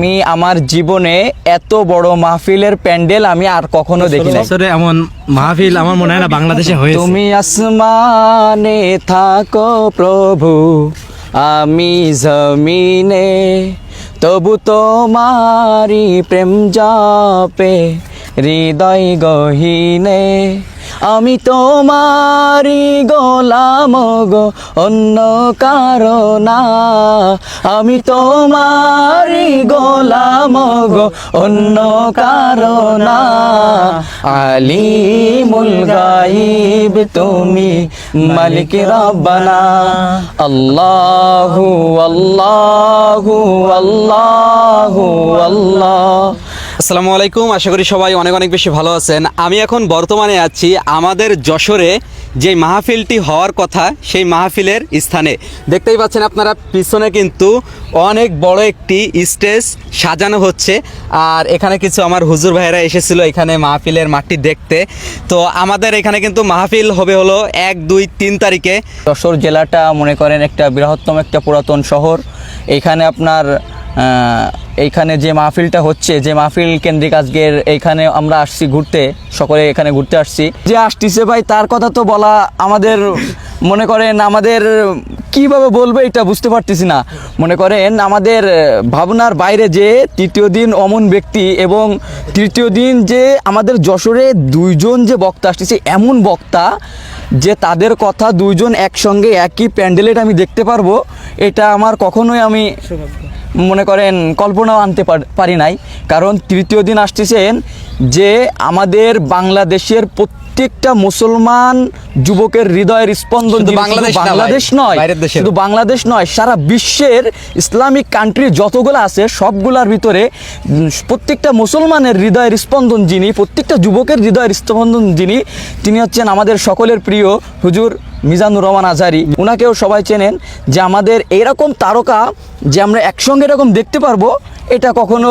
আমি আমার জীবনে এত বড় মাহফিলের প্যান্ডেল আমি আর কখনো দেখি বছরে এমন মাহফিল আমার মনে হয় না বাংলাদেশে হয়েছে। তুমি আসমানে থাকো প্রভু আমি জমিনে তবু তোমারি প্রেম জপে হৃদয় গহিনে। আমি তোমারি গোলাম গো, অন্য কারণা আমি তোমারি গোলাম গো, অন্য কারও কারণা আলিমুল গাইব তুমি, মালিক রব্বানা। আল্লাহু আল্লাহু আল্লাহু, আল্লাহ। আসসালামু আলাইকুম। আশা করি সবাই অনেক অনেক বেশি ভালো আছেন। আমি এখন বর্তমানে আছি আমাদের যশোরে যে মাহফিলটি হওয়ার কথা, সেই মাহফিলের স্থানে। দেখতেই পাচ্ছেন আপনারা, পিছনে কিন্তু অনেক বড় একটি স্টেজ সাজানো হচ্ছে। আর এখানে কিছু আমার হুজুর ভাইয়েরা এসেছিল এখানে মাহফিলের মাঠটি দেখতে। তো আমাদের এখানে কিন্তু মাহফিল হবে হলো এক, দুই, তিন তারিখে। যশোর জেলাটা মনে করেন একটা বৃহত্তম একটা পুরাতন শহর। এখানে আপনার এইখানে যে মাহফিলটা হচ্ছে, যে মাহফিল কেন্দ্রিক আজকের, এইখানে আমরা আসছি ঘুরতে, সকলে এখানে ঘুরতে আসছি। যে আসতেছে ভাই, তার কথা তো বলা আমাদের, মনে করেন আমাদের, কীভাবে বলব এটা বুঝতে পারতেছি না। মনে করেন আমাদের ভাবনার বাইরে যে তৃতীয় দিন অমন ব্যক্তি এবং তৃতীয় দিন যে আমাদের যশোরে দুইজন যে বক্তা আসতেছে, এমন বক্তা যে তাদের কথা দুইজন একসঙ্গে একই প্যান্ডেলেট আমি দেখতে পারব, এটা আমার কখনোই আমি মনে করেন কল্পনাও আনতে পার- নাই। কারণ তৃতীয় দিন আসতেছেন যে আমাদের বাংলাদেশের প্রত্যেকটা মুসলমান যুবকের হৃদয়ের স্পন্দন বাংলাদেশ নয় শুধু বাংলাদেশ নয় সারা বিশ্বের ইসলামিক কান্ট্রি যতগুলো আছে সবগুলার ভিতরে প্রত্যেকটা মুসলমানের হৃদয়ের স্পন্দন যিনি প্রত্যেকটা যুবকের হৃদয়ের স্পন্দন যিনি তিনি হচ্ছেন আমাদের সকলের প্রিয় হুজুর মিজানুর রহমান আজারি ওনাকেও সবাই চেনেন যে আমাদের এরকম তারকা যে আমরা একসঙ্গে এরকম দেখতে পারব এটা কখনো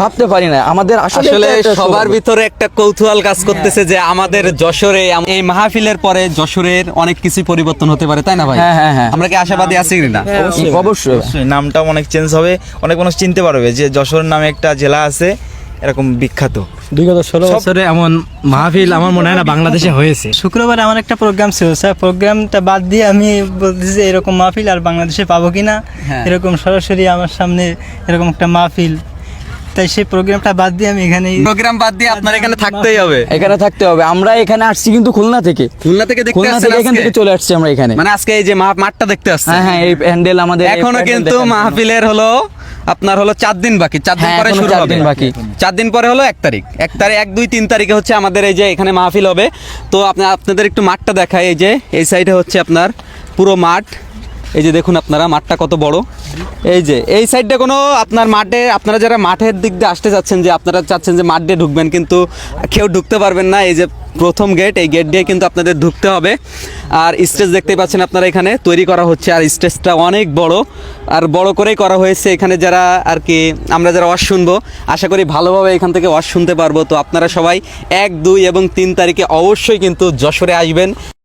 ভাবতে পারি না। আমাদের আসলে সবার ভিতরে একটা কৌতূহল কাজ করতেছে যে আমাদের যশোরে এই মাহফিলের পরে যশোরের অনেক কিছু পরিবর্তন হতে পারে তাই না ভাই? হ্যাঁ, হ্যাঁ, হ্যাঁ। আমরা কি আশাবাদী আছি না? অবশ্যই অবশ্যই। নামটাও অনেক চেঞ্জ হবে অনেক মানুষ চিনতে পারবে যে যশোর নামে একটা জেলা আছে এরকম বিখ্যাত। বিগত ষোলো বছরে এমন মাহফিল আমার মনে হয় না বাংলাদেশে হয়েছে। শুক্রবার আমার একটা প্রোগ্রাম ছিল স্যার। প্রোগ্রামটা বাদ দিয়ে আমি বলতেছি যে এরকম মাহফিল আর বাংলাদেশে পাবো কিনা। হ্যাঁ। এরকম সরাসরি আমার সামনে এরকম একটা মাহফিল। তাই সেই প্রোগ্রামটা বাদ দিয়ে আমি এখানেই প্রোগ্রাম বাদ দিয়ে আপনার এখানে থাকতেই হবে। এখানে থাকতে হবে। আমরা এখানে আসছি কিন্তু খুলনা থেকে। খুলনা থেকে দেখতে খুলনা থেকে এখান থেকে চলে আসছি আমরা এখানে। মানে আজকে এই যে মা- মাঠটা দেখতে আসছে হ্যাঁ হ্যাঁ এই প্যান্ডেল আমাদের এখনও কিন্তু মাহফিলের হলো আপনার হলো চার দিন বাকি চার দিন হ্যাঁ, পরে শুরু হবে। বাকি। চার দিন পরে হলো এক তারিখ। এক তারিখ এক দুই তিন তারিখে হচ্ছে আমাদের এই যে এখানে মাহফিল হবে। তো আপনার আপনাদের একটু মাঠটা দেখায় এই যে এই সাইডে হচ্ছে আপনার পুরো মাঠ। এই যে দেখুন আপনারা, মাঠটা কত বড়। এই যে, এই সাইডটা কোনো আপনার মাঠে আপনারা যারা মাঠের দিক দিয়ে আসতে চাচ্ছেন যে আপনারা চাচ্ছেন যে মাঠ দিয়ে ঢুকবেন, কিন্তু কেউ ঢুকতে পারবেন না। এই যে প্রথম গেট এই গেট দিয়ে কিন্তু আপনাদের ঢুকতে হবে। আর স্টেজ দেখতে পাচ্ছেন আপনারা এখানে, তৈরি করা হচ্ছে। আর স্টেজটা অনেক বড়। আর বড় করেই করা হয়েছে এখানে যারা আর কি, আমরা যারা ওয়াশ শুনব, আশা করি ভালোভাবে এখান থেকে ওয়াশ শুনতে পারব। তো আপনারা সবাই এক, দুই এবং তিন তারিখে অবশ্যই কিন্তু যশোরে আসবেন।